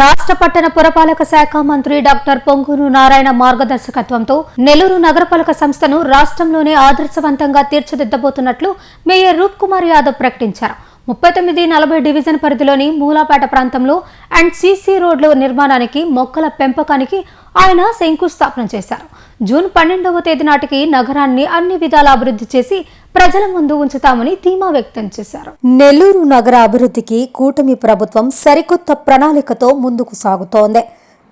రాష్ట్ర పట్టణ పురపాలక శాఖ మంత్రి డాక్టర్ పొంగూరు నారాయణ మార్గదర్శకత్వంతో నెల్లూరు నగరపాలక సంస్థను రాష్ట్రంలోనే ఆదర్శవంతంగా తీర్చిదిద్దబోతున్నట్లు మేయర్ రూప్ కుమార్ యాదవ్ ప్రకటించారు. ముప్పై తొమ్మిది నలభై డివిజన్ పరిధిలోని మూలాపేట ప్రాంతంలో అండ్ సీసీ రోడ్ల నిర్మాణానికి మొక్కల పెంపకానికి ఆయన శంకుస్థాపన చేశారు. జూన్ పన్నెండవ తేదీ నాటికి నగరాన్ని అన్ని విధాల అభివృద్ధి చేసి ప్రజల ముందు ఉంచుతామని ధీమా వ్యక్తం చేశారు. నెల్లూరు నగర అభివృద్ధికి కూటమి ప్రభుత్వం సరికొత్త ప్రణాళికతో ముందుకు సాగుతోంది.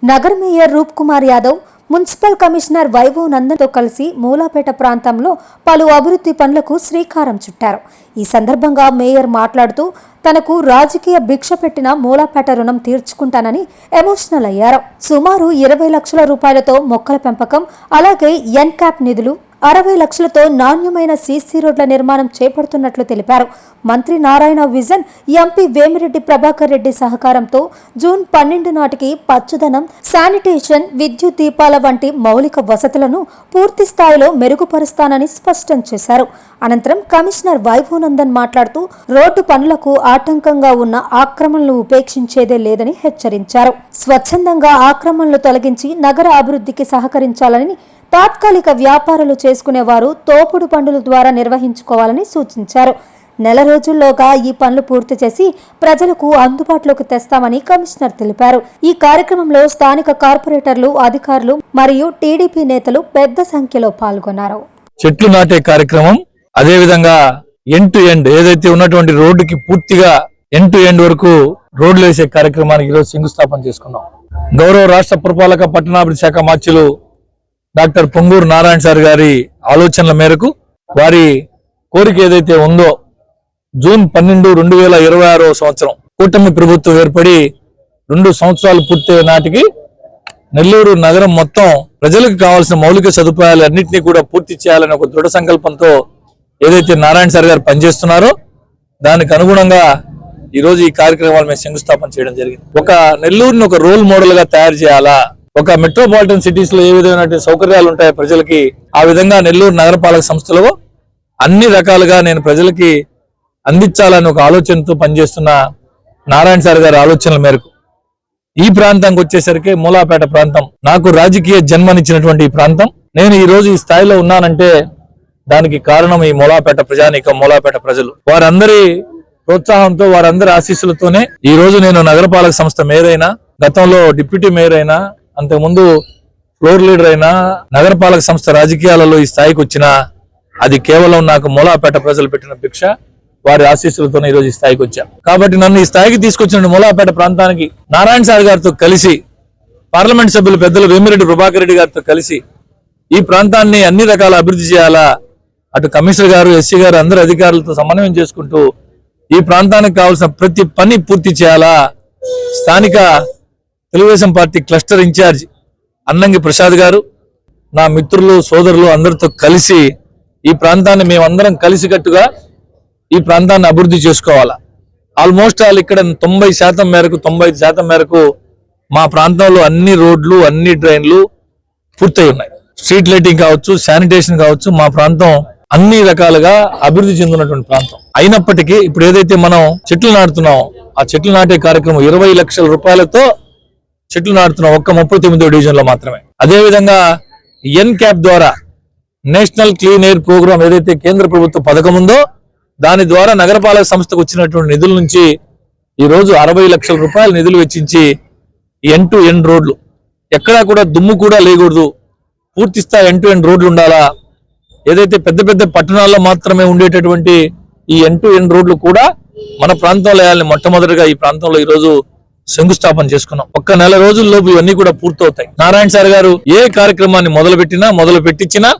నగర mayor Roop Kumar Yadav municipal commissioner Vaibhav నందన్తో కలిసి మూలాపేట ప్రాంతంలో పలు అభివృద్ధి పనులకు శ్రీకారం చుట్టారు. ఈ సందర్భంగా మేయర్ మాట్లాడుతూ తనకు రాజకీయ భిక్ష పెట్టిన మూలాపేట రుణం తీర్చుకుంటానని ఎమోషనల్ అయ్యారు. సుమారు ఇరవై లక్షల రూపాయలతో మొక్కల పెంపకం అలాగే ఎన్క్యాప్ నిధులు అరవై లక్షలతో నాణ్యమైన సీసీ రోడ్ల నిర్మాణం చేపడుతున్నట్లు తెలిపారు. మంత్రి నారాయణ విజన్ ఎంపీ వేమిరెడ్డి ప్రభాకర్ రెడ్డి సహకారంతో జూన్ పన్నెండు నాటికి పచ్చదనం శానిటేషన్ విద్యుత్ దీపాల వంటి మౌలిక వసతులను పూర్తి స్థాయిలో మెరుగుపరుస్తానని స్పష్టం చేశారు. అనంతరం కమిషనర్ వైభవనందన్ మాట్లాడుతూ రోడ్డు పనులకు ఆటంకంగా ఉన్న ఆక్రమణలు ఉపేక్షించేదే లేదని హెచ్చరించారు. స్వచ్ఛందంగా ఆక్రమణలు తొలగించి నగర అభివృద్ధికి సహకరించాలని తాత్కాలిక వ్యాపారాలు చేసుకునేవారు తోపుడు పనుల ద్వారా నిర్వహించుకోవాలని సూచించారు. నెల రోజుల్లోగా ఈ పనులు పూర్తి చేసి ప్రజలకు అందుబాటులోకి తెస్తామని కమిషనర్ తెలిపారు. ఈ కార్యక్రమంలో స్థానిక కార్పొరేటర్లు అధికారులు మరియు టీడీపీ నేతలు పెద్ద సంఖ్యలో పాల్గొన్నారు. చెట్లు నాటే కార్యక్రమం అదే విధంగా ఎండ్ టు ఎండ్ ఏదైతే ఉన్నటువంటి రోడ్డుకి పూర్తిగా ఎండ్ టు ఎండ్ వరకు రోడ్లు వేసే కార్యక్రమానికి ఈరోజు శంకుస్థాపన చేసుకున్నాం. గౌరవ రాష్ట్ర పురపాలక పట్టణాభివృద్ధి శాఖ మార్చులు డాక్టర్ పొంగూరు నారాయణ సార్ గారి ఆలోచనల మేరకు వారి కోరిక ఏదైతే ఉందో జూన్ పన్నెండు రెండు వేల ఇరవై ఆరో సంవత్సరం కూటమి ప్రభుత్వం ఏర్పడి రెండు సంవత్సరాలు పూర్తయ్యే నాటికి నెల్లూరు నగరం మొత్తం ప్రజలకు కావాల్సిన మౌలిక సదుపాయాలు అన్నింటినీ కూడా పూర్తి చేయాలని ఒక దృఢ సంకల్పంతో ఏదైతే నారాయణ సార్ గారు పనిచేస్తున్నారో దానికి అనుగుణంగా ఈరోజు ఈ కార్యక్రమాలు మేము శంకుస్థాపన చేయడం జరిగింది. ఒక నెల్లూరుని ఒక రోల్ మోడల్గా తయారు చేయాలా? ఒక మెట్రోపాలిటన్ సిటీస్లో ఏ విధమైన సౌకర్యాలు ఉంటాయో ప్రజలకి ఆ విధంగా నెల్లూరు నగరపాలక సంస్థలో అన్ని రకాలుగా నేను ప్రజలకి అందించాలని ఒక ఆలోచనతో పనిచేస్తున్న నారాయణ సార్ గారి ఆలోచనల మేరకు. ఈ ప్రాంతానికి వచ్చేసరికి మూలాపేట ప్రాంతం నాకు రాజకీయ జన్మనిచ్చినటువంటి ఈ ప్రాంతం. నేను ఈ రోజు ఈ స్థాయిలో ఉన్నానంటే దానికి కారణం ఈ మూలాపేట ప్రజానీకం మూలాపేట ప్రజలు. వారందరి ప్రోత్సాహంతో వారందరి ఆశీస్సులతోనే ఈ రోజు నేను నగరపాలక సంస్థ మేయర్ అయినా గతంలో డిప్యూటీ మేయర్ అయినా అంతకుముందు ఫ్లోర్ లీడర్ అయినా నగరపాలక సంస్థ రాజకీయాలలో ఈ స్థాయికి వచ్చినా అది కేవలం నాకు మూలాపేట ప్రజలు పెట్టిన భిక్ష వారి ఆశీస్సులతోనే ఈ రోజు ఈ స్థాయికి వచ్చా. కాబట్టి నన్ను ఈ స్థాయికి తీసుకొచ్చిన మూలాపేట ప్రాంతానికి నారాయణ సార్ గారితో కలిసి పార్లమెంట్ సభ్యులు పెద్దలు వేమిరెడ్డి ప్రభాకర్ రెడ్డి గారితో కలిసి ఈ ప్రాంతాన్ని అన్ని రకాల అభివృద్ధి చేయాలా అటు కమిషనర్ గారు ఎస్సీ గారు అందరు అధికారులతో సమన్వయం చేసుకుంటూ ఈ ప్రాంతానికి కావాల్సిన ప్రతి పని పూర్తి చేయాలా స్థానిక Telugu Desam party cluster incharge Annangi Prasad garu నా మిత్రులు సోదరులు అందరితో కలిసి ఈ ప్రాంతాన్ని మేమందరం కలిసికట్టుగా ఈ ప్రాంతాన్ని అభివృద్ధి చేసుకోవాలా. ఆల్మోస్ట్ ఆల్ ఇక్కడ తొంభై శాతం మేరకు తొంభై శాతం మేరకు మా ప్రాంతంలో అన్ని రోడ్లు అన్ని డ్రైన్లు పూర్తయి ఉన్నాయి. స్ట్రీట్ లైటింగ్ కావచ్చు శానిటేషన్ కావచ్చు మా ప్రాంతం అన్ని రకాలుగా అభివృద్ధి చెందినటువంటి ప్రాంతం. అయినప్పటికీ ఇప్పుడు ఏదైతే మనం చెట్లు నాటుతున్నామో ఆ చెట్లు నాటే కార్యక్రమం ఇరవై లక్షల రూపాయలతో చెట్లు నాటుతున్నాం ఒక్క ముప్పై తొమ్మిదో డివిజన్లో మాత్రమే. అదే విధంగా ఎన్ క్యాప్ ద్వారా నేషనల్ క్లీన్ ఎయిర్ ప్రోగ్రామ్ ఏదైతే కేంద్ర ప్రభుత్వ పథకం ఉందో దాని ద్వారా నగరపాలక సంస్థకు వచ్చినటువంటి నిధుల నుంచి ఈ రోజు అరవై లక్షల రూపాయల నిధులు వెచ్చించి ఎన్ టు ఎన్ రోడ్లు. ఎక్కడా కూడా దుమ్ము కూడా లేకూడదు. పూర్తి ఎన్ టు ఎన్ రోడ్లు ఉండాలా? ఏదైతే పెద్ద పెద్ద పట్టణాల్లో మాత్రమే ఉండేటటువంటి ఈ ఎన్ టు ఎన్ రోడ్లు కూడా మన ప్రాంతంలో వేయాలని మొట్టమొదటిగా ఈ ప్రాంతంలో ఈరోజు శంకుస్థాపన చేసుకున్నాం. ఒక్క నెల రోజుల్లోపు ఇవన్నీ కూడా పూర్తవుతాయి. నారాయణ సార్ గారు ఏ కార్యక్రమాన్ని మొదలు పెట్టినా మొదలు పెట్టించినా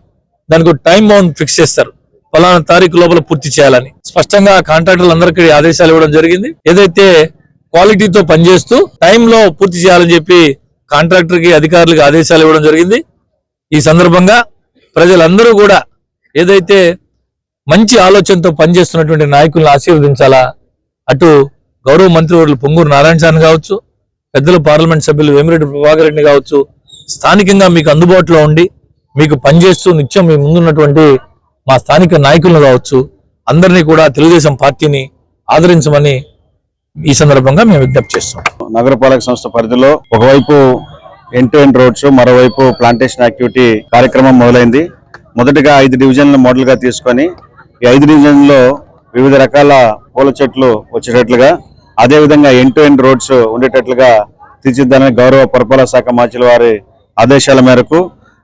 దానికి టైం బౌండ్ ఫిక్స్ చేస్తారు. ఫలానా తారీఖు లోపల పూర్తి చేయాలని. స్పష్టంగా కాంట్రాక్టర్లు అందరికీ ఆదేశాలు ఇవ్వడం జరిగింది. ఏదైతే క్వాలిటీతో పనిచేస్తూ టైంలో పూర్తి చేయాలని చెప్పి కాంట్రాక్టర్కి అధికారులకి ఆదేశాలు ఇవ్వడం జరిగింది. ఈ సందర్భంగా ప్రజలందరూ కూడా ఏదైతే మంచి ఆలోచనతో పనిచేస్తున్నటువంటి నాయకులను ఆశీర్వదించాలా అటు గౌరవ మంత్రివర్యులు పొంగూరు నారాయణ సార్ కావచ్చు పెద్దలు పార్లమెంట్ సభ్యులు వేమిరెడ్డి ప్రభాకర్ రెడ్డి కావచ్చు స్థానికంగా మీకు అందుబాటులో ఉండి మీకు పనిచేస్తూ నిత్యం మీ ముందున్నటువంటి మా స్థానిక నాయకులను కావచ్చు అందరినీ కూడా తెలుగుదేశం పార్టీని ఆదరించమని ఈ సందర్భంగా మేము విజ్ఞప్తి చేస్తాం నగరపాలక సంస్థ పరిధిలో ఒకవైపు ఎండ్ టు ఎండ్ రోడ్స్ మరోవైపు ప్లాంటేషన్ యాక్టివిటీ కార్యక్రమం మొదలైంది. మొదటిగా ఐదు డివిజన్లు మోడల్గా తీసుకొని ఈ ఐదు డివిజన్లో వివిధ రకాల పూల చెట్లు వచ్చేటట్లుగా అదేవిధంగా ఎన్ టు ఎండ్ రోడ్స్ ఉండేటట్లుగా తీర్చిద్దాలని గౌరవ పురపాలక శాఖ మార్చుల వారి ఆదేశాల మేరకు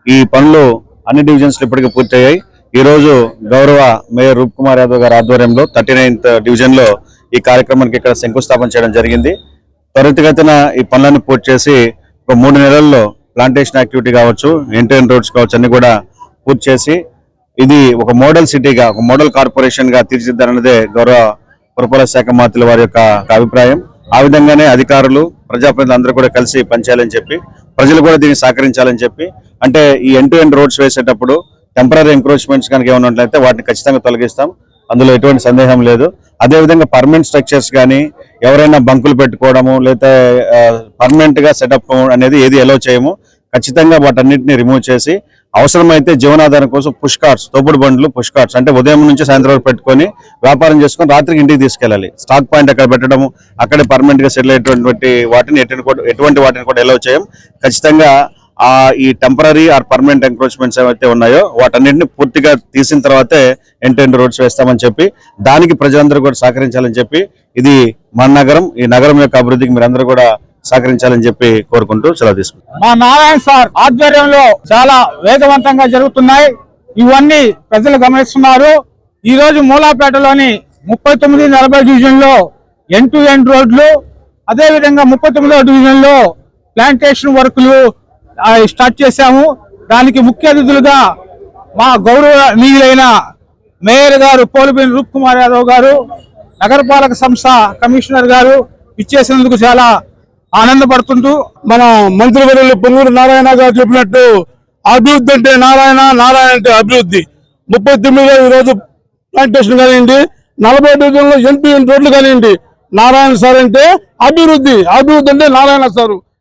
ఈ పనులు అన్ని డివిజన్స్లో ఇప్పటికే పూర్తయ్యాయి. ఈ రోజు గౌరవ మేయర్ రూప్ కుమార్ యాదవ్ గారి ఆధ్వర్యంలో థర్టీ నైన్త్ డివిజన్లో ఈ కార్యక్రమానికి ఇక్కడ శంకుస్థాపన చేయడం జరిగింది. త్వరితగతిన ఈ పనులను పూర్తి చేసి ఒక మూడు నెలల్లో ప్లాంటేషన్ యాక్టివిటీ కావచ్చు ఎంటైన్ రోడ్స్ కావచ్చు అన్ని కూడా పూర్తి చేసి ఇది ఒక మోడల్ సిటీగా ఒక మోడల్ కార్పొరేషన్గా గా గౌరవ పురపాలక శాఖ మంత్రుల వారి యొక్క అభిప్రాయం. ఆ విధంగానే అధికారులు ప్రజాప్రతినిధులు అందరూ కూడా కలిసి పనిచేయాలని చెప్పి ప్రజలు కూడా దీన్ని సహకరించాలని చెప్పి అంటే ఈ ఎండ్ టు ఎండ్ రోడ్స్ వేసేటప్పుడు టెంపరీ ఎంక్రోచ్మెంట్స్ కనుక ఏమైనా ఉన్నట్లయితే వాటిని ఖచ్చితంగా తొలగిస్తాం. అందులో ఎటువంటి సందేహం లేదు. అదే విధంగా పర్మనెంట్ స్ట్రక్చర్స్ కానీ ఎవరైనా బంకులు పెట్టుకోవడము లేదా పర్మనెంట్గా సెటప్ అనేది ఏది ఎలో చేయము. ఖచ్చితంగా వాటన్నిటిని రిమూవ్ చేసి అవసరమైతే జీవనాధారం కోసం పుష్ కార్ట్స్ తోపుడు బండ్లు పుష్ కార్ట్స్ అంటే ఉదయం నుంచి సాయంత్రం వరకు పెట్టుకొని వ్యాపారం చేసుకొని రాత్రికి ఇంటికి తీసుకెళ్ళాలి. స్టాక్ పాయింట్ అక్కడ పెట్టడం అక్కడే పర్మనెంట్గా సెటిల్ అయ్యేటువంటి వాటిని ఎటువంటి ఎటువంటి వాటిని కూడా ఎలా చేయం. ఖచ్చితంగా ఆ ఈ టెంపరీ ఆర్ పర్మనెంట్ ఎంక్రోచ్మెంట్స్ ఏవైతే ఉన్నాయో వాటన్నింటిని పూర్తిగా తీసిన తర్వాతే ఎంటెండ్ రోడ్స్ వేస్తామని చెప్పి దానికి ప్రజలందరూ కూడా సహకరించాలని చెప్పి ఇది మన నగరం ఈ నగరం యొక్క అభివృద్ధికి మీరందరూ కూడా సహకరించాలని చెప్పి కోరుకుంటూ సెలవు తీసుకుంటాం మా నారాయణ సార్ ఆధ్వర్యంలో చాలా వేగవంతంగా జరుగుతున్నాయి. ఇవన్నీ ప్రజలు గమనిస్తున్నారు. ఈ రోజు మూలాపేటలోని ముప్పై తొమ్మిది నలభై డివిజన్లో ఎన్ టు ఎన్ రోడ్లు అదే విధంగా ముప్పై తొమ్మిదవ డివిజన్లో ప్లాంటేషన్ వర్కులు స్టార్ట్ చేశాము. దానికి ముఖ్య అతిథులుగా మా గౌరవనీయులైన మేయర్ గారు పోలిబిన్ రూప్ కుమార్ యాదవ్ గారు నగరపాలక సంస్థ కమిషనర్ గారు ఇచ్చేసినందుకు చాలా ఆనందపడుతుంటూ మన మంత్రివర్యులు పొంగూరు నారాయణ గారు చెప్పినట్టు అభివృద్ధి అంటే నారాయణ నారాయణ అంటే అభివృద్ధి. ముప్పై తొమ్మిదిలో ఈ రోజు ప్లాంటేషన్ కానివ్వండి నలభై డివిజన్లో ఎంపీ రోడ్లు కానివ్వండి నారాయణ సార్ అంటే అభివృద్ధి. అభివృద్ధి అంటే నారాయణ సారు.